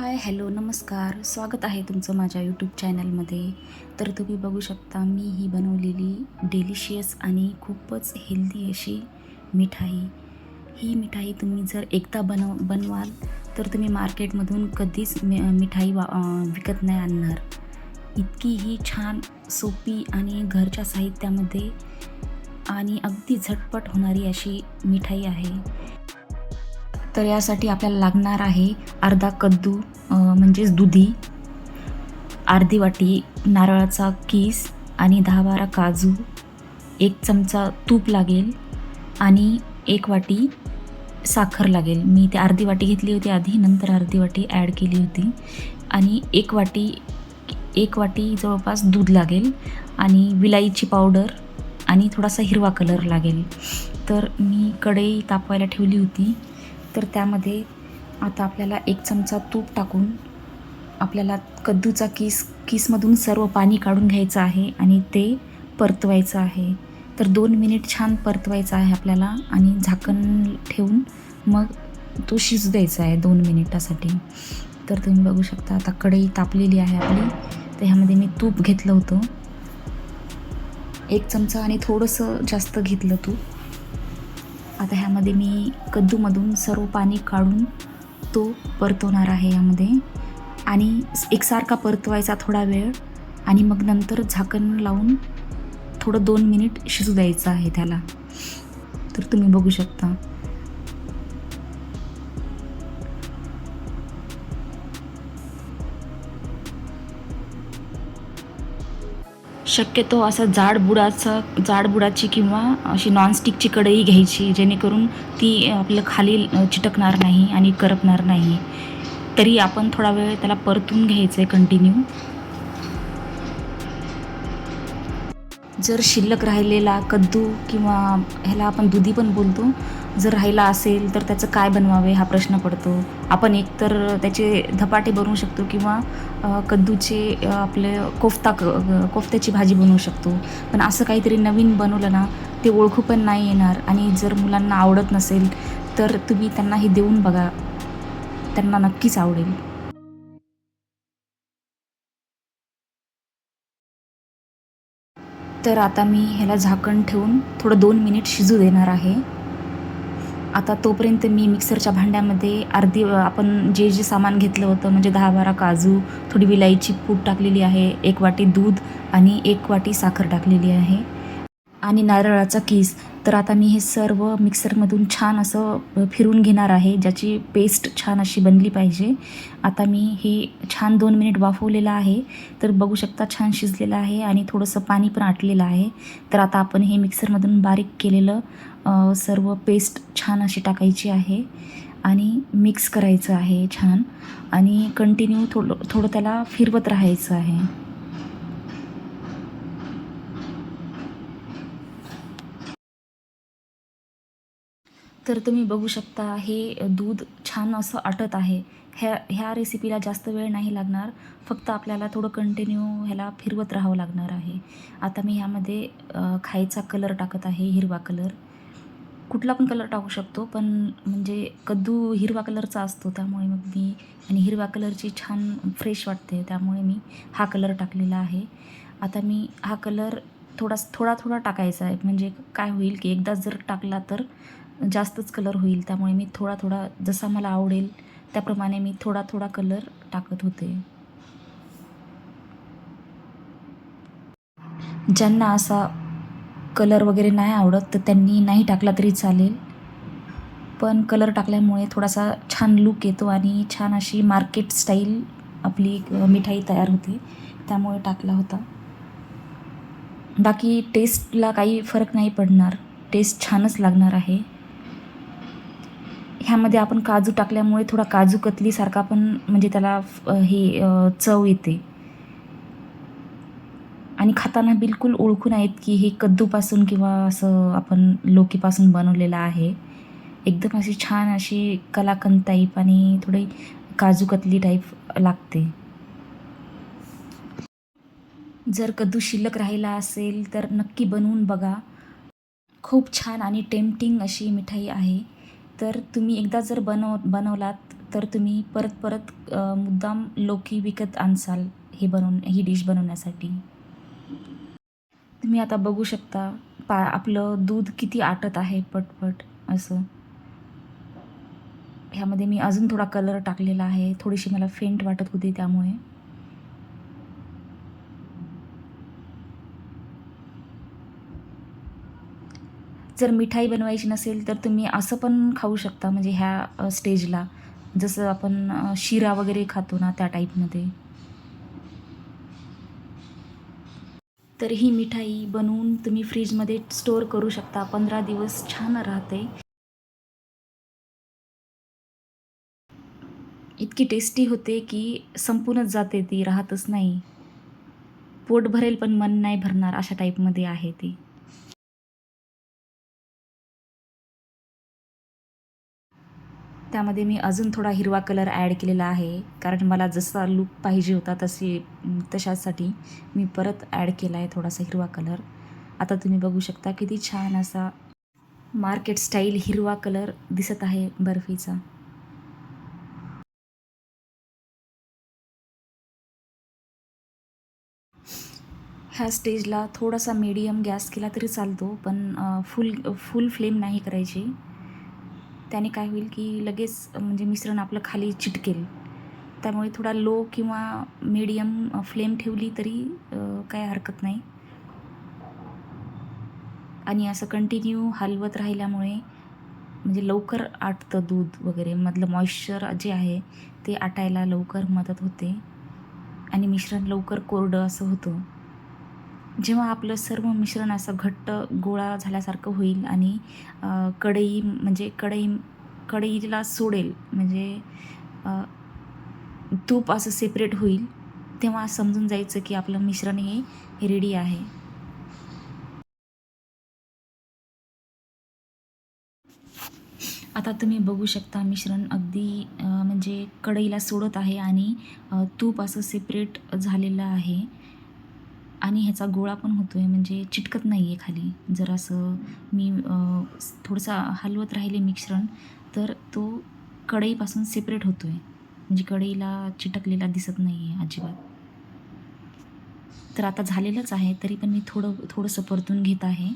Hi hello नमस्कार. स्वागत आहे तुमचं माझ्या यूट्यूब चॅनलमध्ये तर तुम्ही बघू शकता मी ही बनवलेली डेलिशियस आणि खूपच हेल्दी अशी मिठाई. ही मिठाई तुम्ही जर एकदा बनव बनवाल तर तुम्ही मार्केटमधून कधीच मि मिठाई वा विकत नाही आणणार. इतकी ही छान सोपी आणि घरच्या साहित्यामध्ये आणि अगदी झटपट होणारी अशी मिठाई आहे. तर यासाठी आपल्याला लागणार आहे अर्धा कद्दू म्हणजेच दुधी अर्धी वाटी नारळाचा किस आणि दहा बारा काजू एक चमचा तूप लागेल आणि एक वाटी साखर लागेल. मी ते अर्धी वाटी घेतली होती आधी नंतर अर्धी वाटी ॲड केली होती. आणि एक वाटी एक वाटी जवळपास दूध लागेल आणि विलाईची पावडर आणि थोडासा हिरवा कलर लागेल. तर मी कढई तापवायला ठेवली होती. तर त्यामध्ये आता आपल्याला एक चमचा तूप टाकून आपल्याला कद्दूचा किस किसमधून सर्व पाणी काढून घ्यायचं आहे आणि ते परतवायचं आहे. तर दोन मिनिट छान परतवायचं आहे आपल्याला आणि झाकण ठेवून मग तो शिजू द्यायचा आहे दोन मिनिटासाठी. तर तुम्ही बघू शकता आता कढई तापलेली आहे आपली. तर ह्यामध्ये मी तूप घेतलं होतं. एक चमचा आणि थोडंसं जास्त घेतलं तूप. आता ह्यामध्ये मी कद्दूमधून सर्व पाणी काढून तो परतवणार आहे यामध्ये आणि एकसारखा परतवायचा थोडा वेळ आणि मग नंतर झाकण लावून थोडं दोन मिनिट शिजू द्यायचं आहे त्याला. तर तुम्ही बघू शकता. शक्यतो असं जाडबुडाचं जाडबुडाची किंवा अशी नॉनस्टिकची कढई घ्यायची जेणेकरून ती आपलं खाली चिटकणार नाही आणि करपणार नाही. तरी आपण थोडा वेळ त्याला परतून घ्यायचं आहे कंटिन्यू जर शिल्लक राहिलेला कद्दू किंवा ह्याला आपण दुधी पण बोलतो जर राहिला असेल तर त्याचं काय बनवावे हा प्रश्न पडतो. आपण एकतर त्याचे धपाटे बनवू शकतो किंवा कद्दूचे आपले कोफ्ता क कोफ्त्याची भाजी बनवू शकतो. पण असं काहीतरी नवीन बनवलं ना ते ओळखू पण नाही येणार. आणि जर मुलांना आवडत नसेल तर तुम्ही त्यांना हे देऊन बघा. त्यांना नक्कीच आवडेल. तर आता मी ह्याला झाकण ठेवून थोडं दोन मिनिट शिजू देणार आहे. आता तोपर्यंत मी मिक्सरच्या भांड्यामध्ये अर्धी आपण जे जे सामान घेतलं होतं म्हणजे दहा बारा काजू थोडी विलायची पूड टाकलेली आहे एक वाटी दूध आणि एक वाटी साखर टाकलेली आहे. आणि नारळाचा केस. तर आता मी हे सर्व मिक्सरमधून छान असं फिरून घेणार आहे ज्याची पेस्ट छान अशी बनली पाहिजे. आता मी हे छान दोन मिनिट वाफवलेलं आहे. तर बघू शकता छान शिजलेलं आहे आणि थोडंसं पाणी पण आटलेलं आहे. तर आता आपण हे मिक्सरमधून बारीक केलेलं सर्व पेस्ट छान अशी टाकायची आहे. आणि मिक्स करायचं आहे छान. आणि कंटिन्यू थोडं थोडं त्याला फिरवत राहायचं आहे. तर तुम्ही बघू शकता हे दूध छान असं आटत आहे. ह्या ह्या रेसिपीला जास्त वेळ नाही लागणार. फक्त आपल्याला थोडं कंटिन्यू ह्याला फिरवत राहावं लागणार आहे. आता मी ह्यामध्ये खायचा कलर टाकत आहे हिरवा कलर कुठला पण कलर टाकू शकतो पण म्हणजे कद्दू हिरवा कलरचा असतो त्यामुळे मग मी आणि हिरवा कलरची छान फ्रेश वाटते त्यामुळे मी हा कलर टाकलेला आहे. आता मी हा कलर थोडा थोडा थोडा टाकायचा आहे. म्हणजे काय होईल की एकदाच जर टाकला तर जास्तच कलर होईल. त्यामुळे मी थोडा थोडा जसा मला आवडेल त्याप्रमाणे मी थोडा थोडा कलर टाकत होते. ज्यांना असा कलर वगैरे नाही आवडत तर त्यांनी नाही टाकला तरी चालेल. पण कलर टाकल्यामुळे थोडासा छान लूक येतो आणि छान अशी मार्केट स्टाईल आपली मिठाई तयार होते. त्यामुळे टाकला होता. बाकी टेस्टला काही फरक नाही पडणार. टेस्ट छानच लागणार आहे. ह्यामध्ये आपण काजू टाकल्यामुळे थोडा काजू कतलीसारखा पण म्हणजे त्याला फ- हे चव येते. आणि खाताना बिलकुल ओळखून आहेत की हे कद्दूपासून किंवा असं आपण लोकीपासून बनवलेलं आहे. एकदम अशी छान अशी कलाकंद टाईप आणि थोडी काजू कतली टाईप लागते. जर कद्दू शिल्लक राहिला असेल तर नक्की बनवून बघा. खूप छान आणि टेम्पटिंग अशी मिठाई आहे. तर तुम्ही एकदा जर बनव बनवलात तर तुम्ही परत परत मुद्दाम लोकी विकत आणसाल हे बनवून ही डिश बनवण्यासाठी. तुम्ही आता बघू शकता पा आपलं दूध किती आटत आहे पटपट असं. ह्यामध्ये मी अजून थोडा कलर टाकलेला आहे थोडीशी मला फेंट वाटत होती त्यामुळे. जर मिठाई बनवायची नसेल तर तुम्ही असं पण खाऊ शकता म्हणजे ह्या स्टेजला. जसं आपण शिरा वगैरे खातो ना त्या टाईपमध्ये. तर ही मिठाई बनवून तुम्ही फ्रीजमध्ये स्टोअर करू शकता. पंधरा दिवस छान राहते. इतकी टेस्टी होते की संपूनच जाते ती राहतच नाही. पोट भरेल पण मन नाही भरणार अशा टाईपमध्ये आहे ती. त्यामध्ये मी अजून थोडा हिरवा कलर ॲड केलेला आहे. कारण मला जसा लुक पाहिजे होता तशी तशासाठी मी परत ॲड केला आहे थोडासा हिरवा कलर. आता तुम्ही बघू शकता किती छान असा मार्केट स्टाईल हिरवा कलर दिसत आहे बर्फीचा. ह्या स्टेजला थोडासा मीडियम गॅस केला तरी चालतो पण फुल फुल फ्लेम नाही करायची. त्याने काय होईल की लगेच म्हणजे मिश्रण आपलं खाली चिटकेल. त्यामुळे थोडा लो किंवा मीडियम फ्लेम ठेवली तरी काय हरकत नाही. आणि असं कंटिन्यू हलवत राहिल्यामुळे म्हणजे लवकर आटतं दूध वगैरे. मधलं मॉइश्चर जे आहे ते आटायला लवकर मदत होते. आणि मिश्रण लवकर कोरडं असं होतं. जेव्हा आपलं सर्व मिश्रण असं घट्ट गोळा झाल्यासारखं होईल आणि कढई म्हणजे कढई कढईला सोडेल म्हणजे तूप असं सेपरेट होईल तेव्हा समजून जायचं की आपलं मिश्रण हे रेडी आहे. आता तुम्ही बघू शकता मिश्रण अगदी म्हणजे कढईला सोडत आहे आणि तूप असं सेपरेट झालेलं आहे. आणि ह्याचा गोळा पण होतो आहे म्हणजे चिटकत नाही आहे खाली. जर असं मी थोडंसं हलवत राहिले मिश्रण तर तो कढईपासून सेपरेट होतो आहे म्हणजे कढईला चिटकलेला दिसत नाही आहे अजिबात. तर आता झालेलंच आहे तरी पण मी थोडं थोडंसं परतून घेत आहे.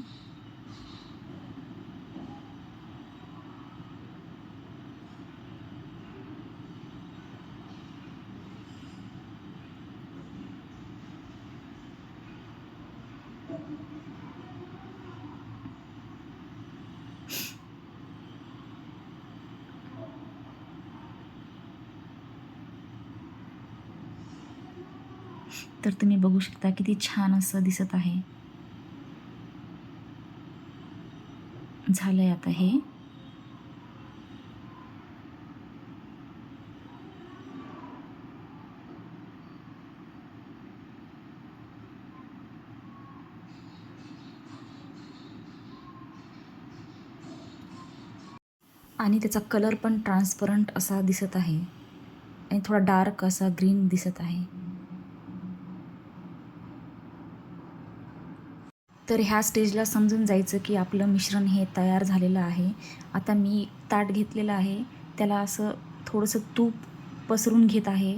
तर तुम्ही बघू शकता किती छान असं दिसत आहे. झालंय आता हे. आणि त्याचा कलर पण ट्रान्सपरंट असा दिसत आहे. आणि थोडा डार्क असा ग्रीन दिसत आहे. तर ह्या स्टेजला समजून जायचं की आपलं मिश्रण हे तयार झालेलं आहे. आता मी ताट घेतलेलं आहे. त्याला असं थोडंसं तूप पसरून घेत आहे.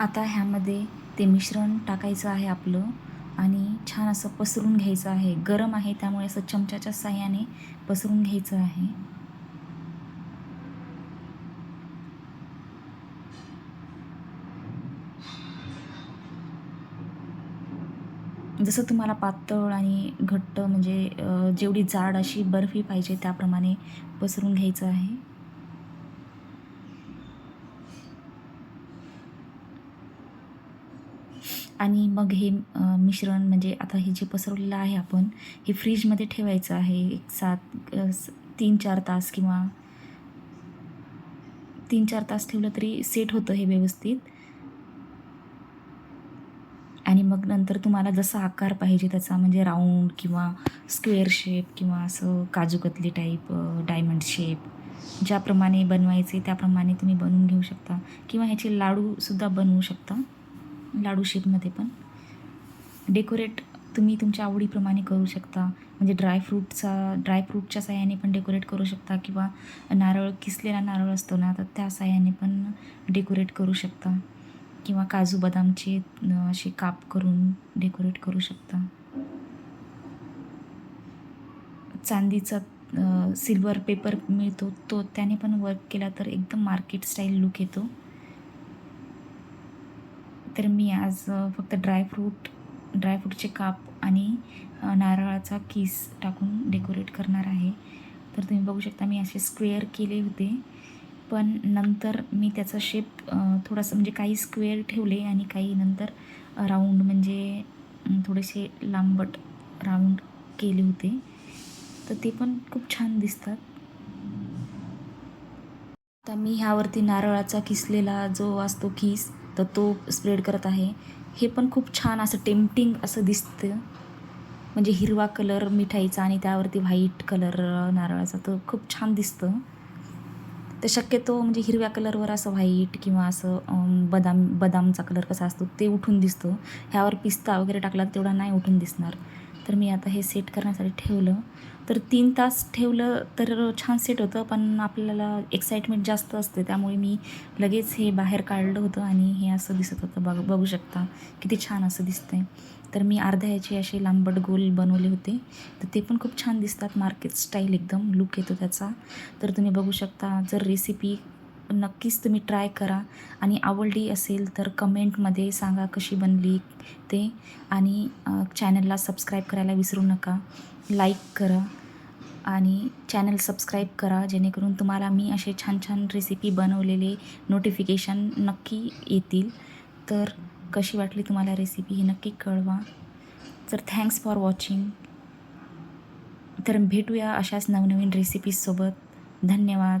आता ह्यामध्ये ते मिश्रण टाकायचं आहे आपलं. आणि छान असं पसरून घ्यायचं आहे. गरम आहे त्यामुळे असं चमच्याच्या साह्याने पसरून घ्यायचं आहे. जसं तुम्हाला पातळ आणि घट्ट म्हणजे जेवढी जाड अशी बर्फी पाहिजे त्याप्रमाणे पसरून घ्यायचं आहे. आणि मग हे मिश्रण म्हणजे आता हे जे पसरवलेलं आहे आपण हे फ्रीजमध्ये ठेवायचं आहे एक सात तीन चार तास किंवा तीन चार तास ठेवलं तरी सेट होतं हे व्यवस्थित. आणि मग नंतर तुम्हाला जसा आकार पाहिजे त्याचा म्हणजे राऊंड किंवा स्क्वेअर शेप किंवा असं काजूकतली टाईप डायमंड शेप ज्याप्रमाणे बनवायचे त्याप्रमाणे तुम्ही बनवून घेऊ शकता. किंवा ह्याचे लाडूसुद्धा बनवू शकता. लाडू शेपमध्ये पण. डेकोरेट तुम्ही तुमच्या आवडीप्रमाणे करू शकता. म्हणजे ड्रायफ्रूटचा ड्रायफ्रूटच्या साह्याने पण डेकोरेट करू शकता किंवा नारळ किसलेला नारळ असतो ना तर त्या साह्याने पण डेकोरेट करू शकता. किंवा काजू बदामचे असे काप करून डेकोरेट करू शकता. चांदीचा सिल्वर पेपर मिळतो तो त्याने पण वर्क केला तर एकदम मार्केट स्टाईल लुक येतो. तर मी आज फक्त ड्रायफ्रूट ड्रायफ्रूटचे काप आणि नारळाचा किस टाकून डेकोरेट करणार आहे. तर तुम्ही बघू शकता मी असे स्क्वेअर केले होते. पण नंतर मी त्याचा शेप थोडासा म्हणजे काही स्क्वेअर ठेवले आणि काही नंतर राऊंड म्हणजे थोडेसे लांबट राऊंड केले होते. तर ते पण खूप छान दिसतात. आता मी ह्यावरती नारळाचा किसलेला जो असतो किस तर तो स्प्रेड करत आहे. हे पण खूप छान असं टेम्पटिंग असं दिसतं. म्हणजे हिरवा कलर मिठाईचा आणि त्यावरती व्हाईट कलर नारळाचा तर खूप छान दिसतं. तर शक्यतो म्हणजे हिरव्या कलरवर असं व्हाईट किंवा असं बदाम बदामचा कलर कसा असतो ते उठून दिसतो. ह्यावर पिस्ता वगैरे टाकला तेवढा नाही उठून दिसणार. तर मी आता हे सेट करण्यासाठी ठेवलं. तर तीन तास ठेवलं तर छान सेट होतं पण आपल्याला एक्साइटमेंट जास्त असते. त्यामुळे मी लगेच हे बाहेर काढलं होतं आणि हे असं दिसत होतं. बघ बघू शकता किती छान असं दिसतंय. तर मी अर्ध्या ह्याचे असे लांबट गोल बनवले होते. तर ते पण खूप छान दिसतात. मार्केट स्टाईल एकदम लुक येतो त्याचा. तर तुम्ही बघू शकता जर रेसिपी नक्कीच तुम्ही ट्राय करा. आणि आवडली असेल तर कमेंटमध्ये सांगा कशी बनली ते. आणि चॅनलला सबस्क्राईब करायला विसरू नका. लाईक करा. आणि चॅनल सबस्क्राईब करा. जेणेकरून तुम्हाला मी असे छान छान रेसिपी बनवलेले नोटिफिकेशन नक्की येतील. तर कशी वाटली तुम्हाला रेसिपी ही नक्की कळवा. तर थँक्स फॉर वॉचिंग तर भेटूया अशाच नवनवीन रेसिपीजसोबत धन्यवाद.